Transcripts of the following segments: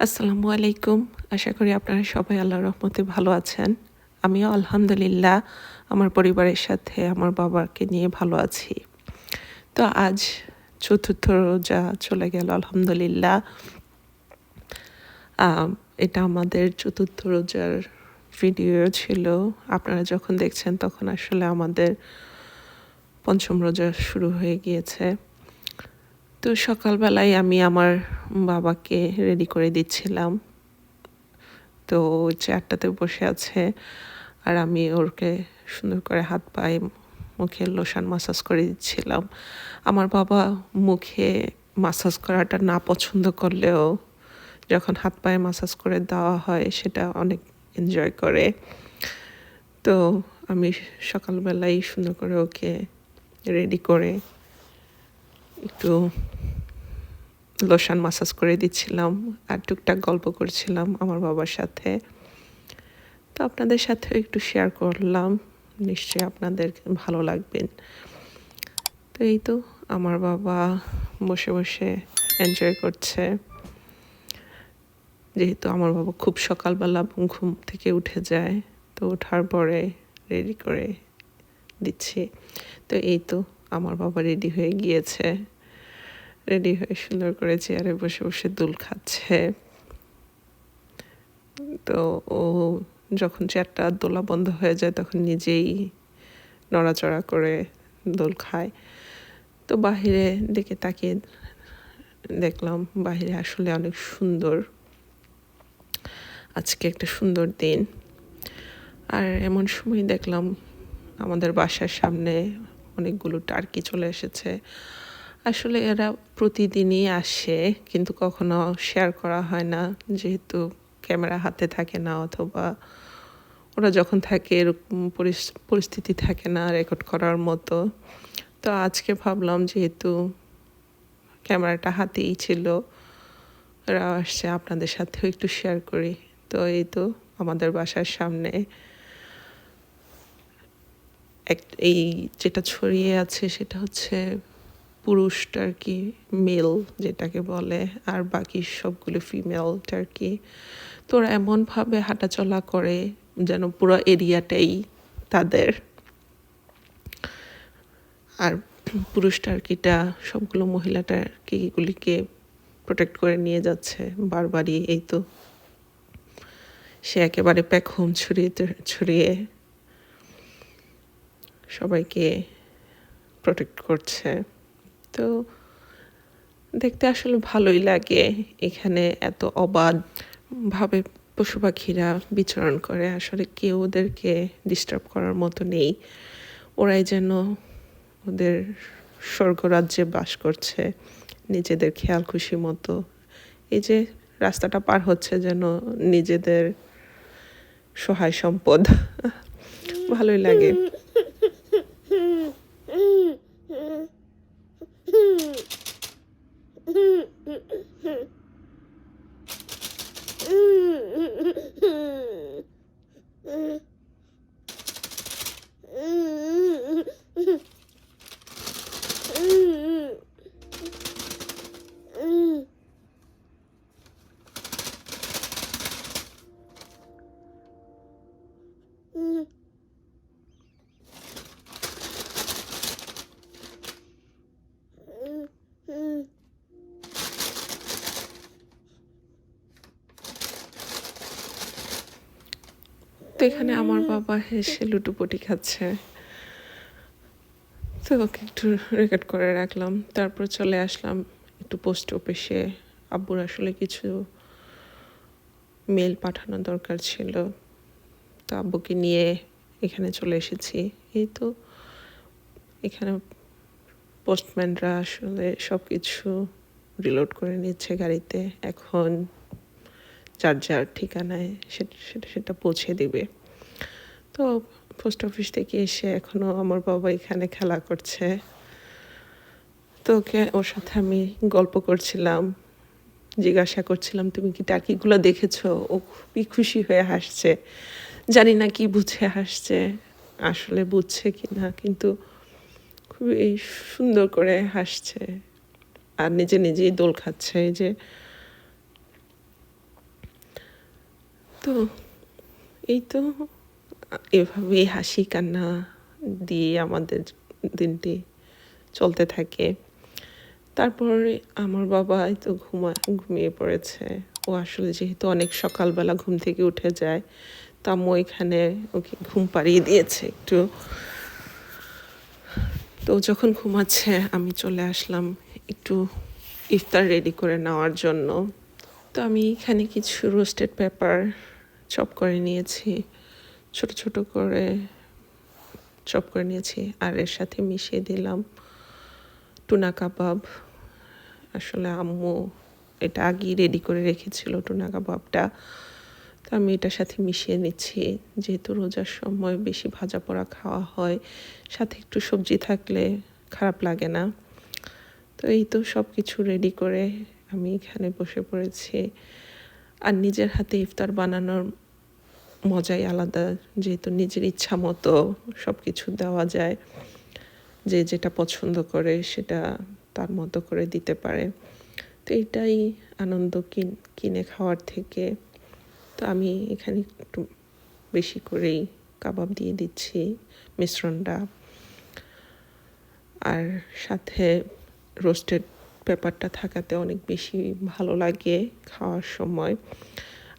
আসসালামু আলাইকুম। আশা করি আপনারা সবাই আল্লাহ রহমতে ভালো আছেন। আমিও আলহামদুলিল্লাহ আমার পরিবারের সাথে আমার বাবাকে নিয়ে ভালো আছি। তো আজ চতুর্থ রোজা চলে গেল, আলহামদুলিল্লাহ। এটা আমাদের চতুর্থ রোজার ভিডিও ছিল। আপনারা যখন দেখছেন তখন আসলে আমাদের পঞ্চম রোজা শুরু হয়ে গিয়েছে। তো সকালবেলায় আমি আমার বাবাকে রেডি করে দিচ্ছিলাম। তো চেয়ারটাতে বসে আছে আর আমি ওরকে সুন্দর করে হাত পায়ে মুখে লোশান মাসাজ করে দিচ্ছিলাম। আমার বাবা মুখে মাসাজ করাটা না পছন্দ করলেও যখন হাত পায়ে মাসাজ করে দেওয়া হয় সেটা অনেক এনজয় করে। তো আমি সকালবেলায় সুন্দর করে ওকে রেডি করে একটু লোশান মাসাজ করে দিচ্ছিলাম আর টুকটাক গল্প করছিলাম আমার বাবার সাথে। তো আপনাদের সাথে একটু শেয়ার করলাম, নিশ্চয়ই আপনাদের ভালো লাগবেন তো এই তো আমার বাবা বসে বসে এনজয় করছে। যেহেতু আমার বাবা খুব সকালবেলা ঘুম থেকে উঠে যায়, তো ওঠার পরে রেডি করে দিচ্ছি। তো এই তো আমার বাবা রেডি হয়ে গিয়েছে। রেডি হয়ে সুন্দর করে চেয়ারে বসে বসে দুল খাচ্ছে। তো ও যখন চেয়ারটা দোলা বন্ধ হয়ে যায়, তখন নিজেই নড়াচড়া করে দোল খায়। তো বাহিরে দিকে তাকিয়ে দেখলাম, বাহিরে আসলে অনেক সুন্দর। আজকে একটা সুন্দর দিন। আর এমন সময় দেখলাম আমাদের বাসার সামনে অনেকগুলো টার্কি চলে এসেছে। আসলে এরা প্রতিদিনই আসে, কিন্তু কখনো শেয়ার করা হয় না। যেহেতু ক্যামেরা হাতে থাকে না অথবা ওরা যখন থাকে এরকম পরিস- পরিস্থিতি থাকে না রেকর্ড করার মতো। তো আজকে ভাবলাম যেহেতু ক্যামেরাটা হাতেই ছিল ওরা আসছে, আপনাদের সাথেও একটু শেয়ার করি। তো এই তো আমাদের বাসার সামনে এক, এই যেটা ছড়িয়ে আছে সেটা হচ্ছে পুরুষ কি মেল যেটাকে বলে, আর বাকি সবগুলো ফিমেল টার্কি। তো ওরা এমনভাবে হাঁটাচলা করে যেন পুরো এরিয়াটাই তাদের। আর পুরুষ টার্কিটা সবগুলো মহিলা টার্কিগুলিকে প্রোটেক্ট করে নিয়ে যাচ্ছে বারবারই। এই তো সে একেবারে প্যাখম ছড়িয়ে ছড়িয়ে সবাইকে প্রোটেক্ট করছে। তো দেখতে আসলে ভালোই লাগে এখানে এত অবাধ ভাবে পশু পাখিরা বিচরণ করে। আসলে কেউ ওদেরকে ডিস্টার্ব করার মতো নেই। ওরাই যেন ওদের স্বর্গরাজ্যে বাস করছে, নিজেদের খেয়াল খুশি মতো। এই যে রাস্তাটা পার হচ্ছে যেন নিজেদের সহায় সম্পদ। ভালোই লাগে। এখানে আমার বাবা হেসে লুটোপুটি খাচ্ছে। তো ওকে একটু রেকর্ড করে রাখলাম। তারপর চলে আসলাম একটু পোস্ট অফিসে আব্বুর আসলে কিছু মেল পাঠানো দরকার ছিল। তো আব্বুকে নিয়ে এখানে চলে এসেছি। এই তো এখানে পোস্টম্যানরা আসলে সব কিছু রিলোড করে নিচ্ছে গাড়িতে। এখন যার ঠিকানায় সেটা সেটা পৌঁছে দিবে। তো পোস্ট অফিস থেকে এসে এখনও আমার বাবা এখানে খেলা করছে। তো ওকে, ওর সাথে আমি গল্প করছিলাম, জিজ্ঞাসা করছিলাম, তুমি কি টার্কিগুলো দেখেছ? ও খুবই খুশি হয়ে হাসছে। জানি না কি বুঝে হাসছে, আসলে বুঝছে কি না, কিন্তু খুবই সুন্দর করে হাসছে। আর নিজে নিজেই দোল খাচ্ছে এই যে। তো এই তো এভাবেই হাসি কান্না দিয়ে আমাদের দিনটি চলতে থাকে। তারপরে আমার বাবা তো ঘুমা, ঘুমিয়ে পড়েছে। ও আসলে যেহেতু অনেক সকালবেলা ঘুম থেকে উঠে যায়, তা আম্মু এখানে ওকে ঘুম পাড়িয়ে দিয়েছে একটু। তো যখন ঘুমাচ্ছে, আমি চলে আসলাম একটু ইফতার রেডি করে নেওয়ার জন্য। তো আমি এখানে কিছু রোস্টেড পেপার চপ করে নিয়েছি। ছোট ছোট করে চপ করে নিয়েছি। আর এর সাথে মিশিয়ে দিলাম টুনা কাবাব। আসলে আম্মু এটা আগেই রেডি করে রেখেছিল টুনা কাবাবটা। তো আমি এটার সাথে মিশিয়ে নিচ্ছি। যেহেতু রোজার সময় বেশি ভাজা পোড়া খাওয়া হয়, সাথে একটু সবজি থাকলে খারাপ লাগে না। তো এই তো সব কিছু রেডি করে আমি এখানে বসে পড়েছি। আর নিজের হাতে ইফতার বানানোর মজাই আলাদা, যেহেতু নিজের ইচ্ছা মতো সব কিছু দেওয়া যায়, যে যেটা পছন্দ করে সেটা তার মতো করে দিতে পারে। তো এটাই আনন্দ কিনে খাওয়ার থেকে। তো আমি এখানে একটু বেশি করেই কাবাব দিয়ে দিচ্ছি মিশ্রণটা। আর সাথে রোস্টেড পেপারটা থাকাতে অনেক বেশি ভালো লাগে খাওয়ার সময়।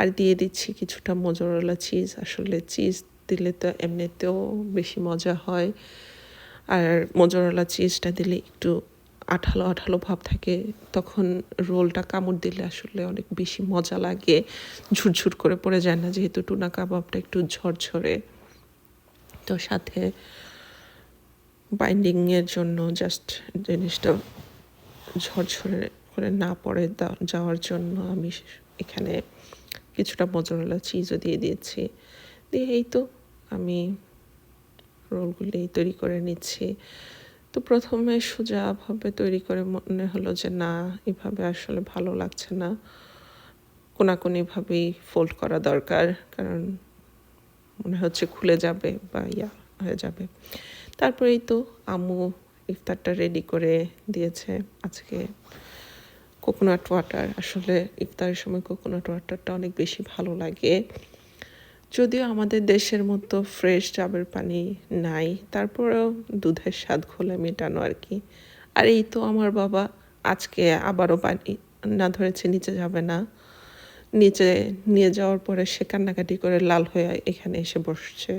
আর দিয়ে দিচ্ছি কিছুটা মজরলা চিজ আসলে চিজ দিলে তো এমনিতেও বেশি মজা হয়। আর মজরলা চিজটা দিলে একটু আঠালো আঠালো ভাব থাকে। তখন রোলটা কামড় দিলে আসলে অনেক বেশি মজা লাগে। ঝুরঝুর করে পড়ে যায় না, যেহেতু টুনা কাবাবটা একটু ঝরঝরে। তো সাথে বাইন্ডিংয়ের জন্য জাস্ট জিনিসটা ঝরঝরে করে না পড়ে যাওয়ার জন্য আমি এখানে কিছুটা মজরলা চিজও দিয়ে দিয়েছি। দিয়ে এই তো আমি রোলগুলি তৈরি করে নিচ্ছি। তো প্রথমে সোজাভাবে তৈরি করে মনে হলো যে না, এভাবে আসলে ভালো লাগছে না। কোনাকুনিভাবেই ফোল্ড করা দরকার, কারণ মনে হচ্ছে খুলে যাবে বা ইয়া হয়ে যাবে। তারপরেই তো আম্মু ইফতারটা রেডি করে দিয়েছে। আজকে কোকোনাট ওয়াটার আসলে ইফতারের সময় কোকোনাট ওয়াটারটা অনেক বেশি ভালো লাগে। যদিও আমাদের দেশের মতো ফ্রেশ ডাবের পানি নাই, তারপরেও দুধের স্বাদ খোলে মেটানো আর কি। আর এই তো আমার বাবা আজকে আবারও পানি না ধরেছে, নিচে যাবে না। নিচে নিয়ে যাওয়ার পরে সে কান্নাকাটি করে লাল হয়ে এখানে এসে বসছে।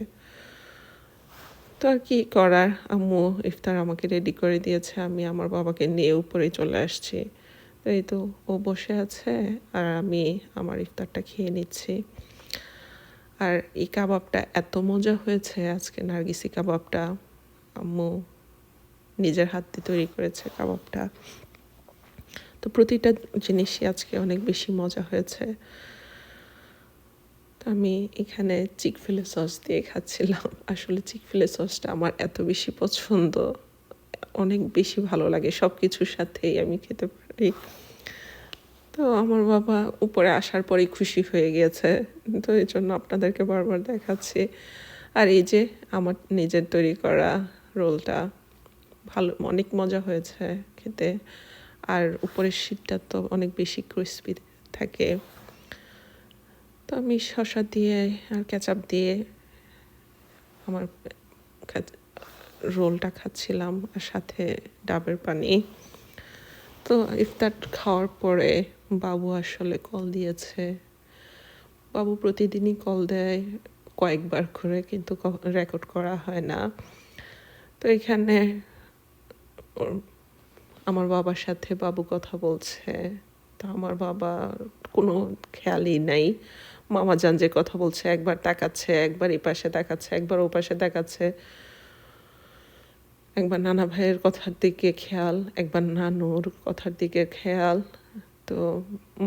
তো আর কি করার? আম্মু ইফতার আমাকে রেডি করে দিয়েছে, আমি আমার বাবাকে নিয়ে উপরে চলে আসছি। এই তো ও বসে আছে আর আমি আমার ইফতারটা খেয়ে নিচ্ছি। আর এই কাবাবটা এত মজা হয়েছে আজকে, নার্গিসি কাবাবটা। আম্মু নিজের হাত দিয়ে তৈরি করেছে কাবাবটা। তো প্রতিটা জিনিসই আজকে অনেক বেশি মজা হয়েছে। তো আমি এখানে চিক ফিলে সস দিয়ে খাচ্ছিলাম। আসলে চিক ফিলে সসটা আমার এত বেশি পছন্দ, অনেক বেশি ভালো লাগে সব কিছুর সাথেই আমি খেতে পারি। তো আমার বাবা উপরে আসার পরেই খুশি হয়ে গিয়েছে। তো এই জন্য আপনাদেরকে বারবার দেখাচ্ছি। আর এই যে আমার নিজের তৈরি করা রোলটা, ভালো, অনেক মজা হয়েছে খেতে। আর উপরের শীতটা তো অনেক বেশি ক্রিসপি থাকে। তো আমি শশা দিয়ে আর ক্যাচাপ দিয়ে আমার রোলটা খাচ্ছিলাম আর সাথে ডাবের পানি। তো ইফতার খাওয়ার পরে বাবু আসলে কল দিয়েছে। বাবু প্রতিদিনই কল দেয়, কয়েকবার করে কিন্তু রেকর্ড করা হয় না। তো এখানে আমার বাবার সাথে বাবু কথা বলছে। তা আমার বাবা কোনো খেয়ালই নাই। মামা যান যে কথা বলছে, একবার তাকাচ্ছে, একবার এই পাশে তাকাচ্ছে, একবার ও পাশে তাকাচ্ছে। একবার নানা ভাইয়ের কথার দিকে খেয়াল, একবার নানুর কথার দিকে খেয়াল। তো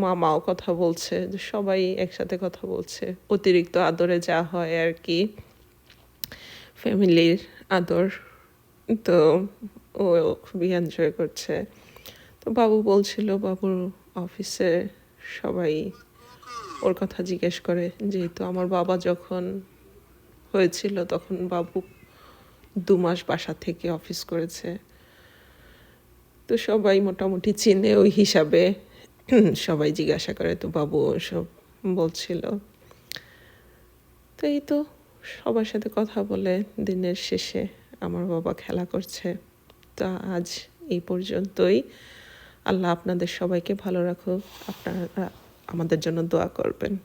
মামাও কথা বলছে, যে সবাই একসাথে কথা বলছে। অতিরিক্ত আদরে যা হয় আর কি। ফ্যামিলির আদর। তো ও খুবই এনজয় করছে। তো বাবু বলছিল বাবুর অফিসে সবাই ওর কথা জিজ্ঞেস করে। যেহেতু আমার বাবা যখন হয়েছিল, তখন বাবু দু মাস বাসা থেকে অফিস করেছে। তো সবাই মোটামুটি চিনে ওই হিসাবে। সবাই জিজ্ঞাসা করে, তো বাবু সব বলছিল? তো এই তো সবার সাথে কথা বলে দিনের শেষে আমার বাবা খেলা করছে। তা আজ এই পর্যন্তই। আল্লাহ আপনাদের সবাইকে ভালো রাখুক। আপনারা আমাদের জন্য দোয়া করবেন।